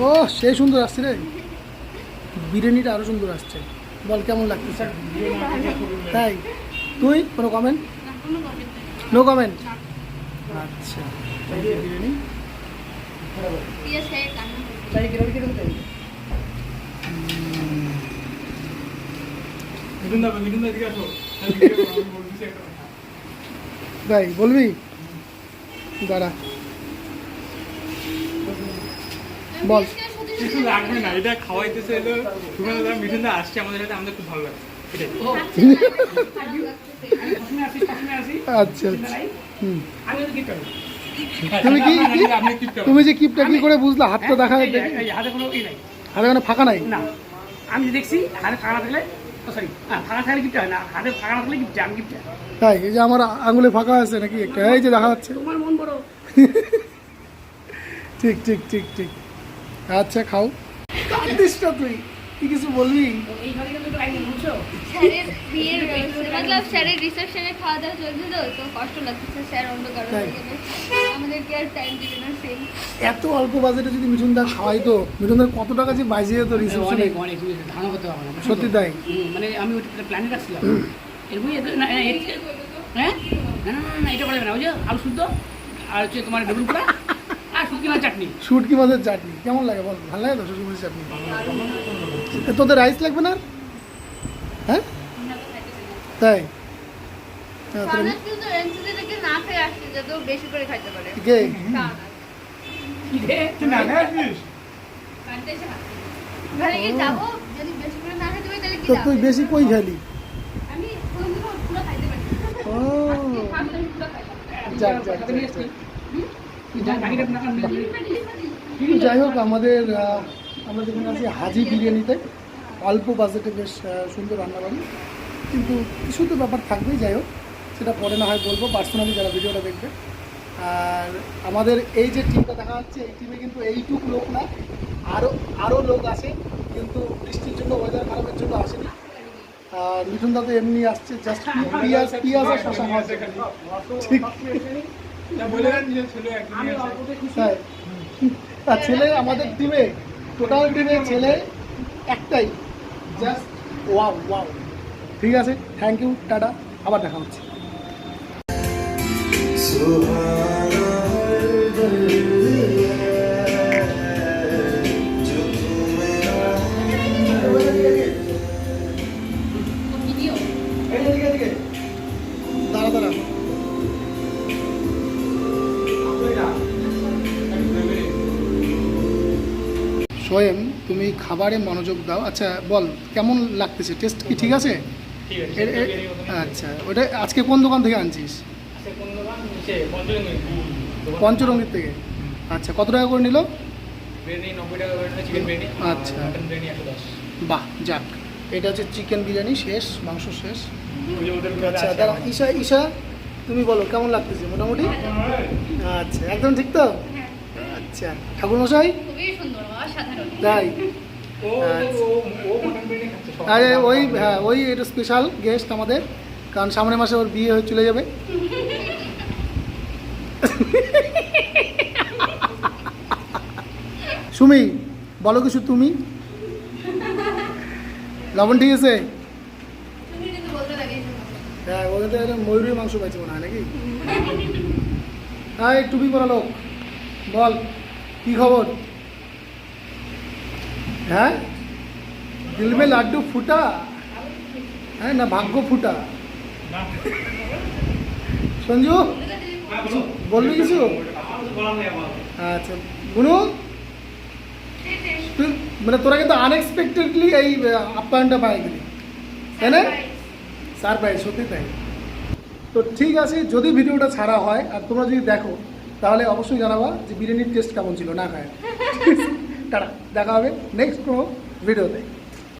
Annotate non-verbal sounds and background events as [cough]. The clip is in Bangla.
ও সেই সুন্দর আসছে রে। বিরিয়ানিটা আরও সুন্দর আসছে। বল, কেমন লাগতেছে? তাই? তুই, কোনো কমেন্ট নো কমেন্ট আচ্ছা। বিরিয়ানি মিঠুন দা মিঠুন দা এদিকে আসো আমি video করব, আমি বলতেছি একটা কথা। তাই বলবি দাঁড়া বল। কিছু লাগবে না এটা খাওয়াইতেছে এলো সুমেন দা মিঠুন দা আসছে আমাদের সাথে আমাদের খুব ভালো লাগছে আচ্ছা আচ্ছা। হুম। তুমি কি তুমি যে কিপটা কি করে বুঝলা? হাতটা দেখা হাতে কোনো হাতে কোনো ফাঁকা নাই? না। আমি যে দেখছি হাতে ফাঁকা থাকলে সরি ফাঁকা থাকলে গিফট হয় না হাতে ফাঁকা না থাকলে গিফট আমি গিফট তাই এই যে আমার আঙুলে ফাঁকা আছে নাকি একটা? এই যে দেখা যাচ্ছে। তোমার মন বড়। ঠিক ঠিক ঠিক ঠিক। আচ্ছা খাও। কাঁদিস না তুই। তুই কিছু বলবি স্যারের রিসেপশনে খাওয়া দাওয়া চলছে তো তো কষ্ট লাগছে স্যার আমাদেরকে আর টাইম দিবে না সেম এত অল্প বাজেটে যদি মিঠুনদা খাওয়াইতো মিঠুনদার কত টাকা যে বাজিয়ে যেত রিসেপশনে অনেক অনেক তুমি ধারণা করতে পারব না সত্যি তো? তাই? মানে আমি ওইটা প্ল্যানে রাখছিলাম এরকম না হ্যাঁ? না না না, না এটা করা না ওই যে আলু শুদ্ধ আর হচ্ছে তোমার বেগুন পোড়া। শুটকি মাছ চাটনি শুটকি মাছের চাটনি? কেমন লাগে বল? ভালো লাগে তো শুটকি মাছের চাটনি? তোদের রাইস লাগবে না আর? হ্যাঁ? তাই? হ্যাঁ, তুই বেশি কই খালি? ও। যাক যাক যাই হোক, আমাদের আমরা যেখানে আছি, হাজি বিরিয়ানিতে। অল্প বাজেটে বেশ সুন্দর রান্নাবাড়ি কিন্তু কিছু তো ব্যাপার থাকবেই, যাই হোক। সেটা পরে না হয় বলব পার্সোনালি যারা ভিডিওটা দেখবে। আর আমাদের এই যে টিমটা দেখা যাচ্ছে, এই টিমে কিন্তু এইটুক লোক না আরও আরও লোক আছে। কিন্তু বৃষ্টির জন্য ওয়েদার খারাপের জন্য আসেনি। আর মিঠুন দা তো এমনি আসছে জাস্ট পিঁয়াজ পিঁয়াজ আর শশা ঠিক। তা বলে দেন নিজের ছেলে আমাদের টিমে টোটাল টিমে ছেলে একটাই। জাস্ট ওয়াও ওয়াও ঠিক আছে থ্যাংক ইউ টাটা আবার দেখা হচ্ছে। দাঁড়া সোয়েম তুমি খাবারে মনোযোগ দাও। আচ্ছা বল কেমন লাগতেছে? টেস্ট কি ঠিক আছে? আচ্ছা ওটা আজকে কোন দোকান থেকে আনছিস। পঞ্চরঙ্গির থেকে। আচ্ছা কত টাকা করে নিল? আচ্ছা। বাহ যাক। এটা হচ্ছে চিকেন বিরিয়ানি শেষ মাংস শেষ। আচ্ছা দাঁড়া ঈশা ঈশা তুমি বলো কেমন লাগতেছে? মোটামুটি? আচ্ছা একদম ঠিক তো? আচ্ছা ঠাকুরমশাই? খুবই তাই? সব। আরে ওই হ্যাঁ ওই এটা স্পেশাল গেস্ট আমাদের কারণ সামনের মাসে ওর বিয়ে হয়ে চলে যাবে। সুমি বলো কিছু তুমি? লবণ ঠিক আছে? তুমি কিন্তু বলতে লাগে হ্যাঁ ওদের তো একটা ময়ূরের মাংস পাইছে মনে হয় নাকি? হ্যাঁ টুপি পরা লোক বল। কি খবর? হ্যাঁ? দিল মে লাড্ডু ফুটা? হ্যাঁ না ভাগ্য ফুটা? সঞ্জু? বলবি কিছু। আচ্ছা গুনু? তুই মানে তোরা কিন্তু আনএক্সপেক্টেডলি এই আপ্যায়নটা পাই গেলি তাই না? সারপ্রাইজ সত্যি তাই। তো ঠিক আছে যদি ভিডিওটা ছাড়া হয় আর তোমরা যদি দেখো তাহলে অবশ্যই জানাবা যে বিরিয়ানির টেস্ট কেমন ছিল না খায়। [laughs] টাটা দেখা হবে নেক্সট কোনো ভিডিওতে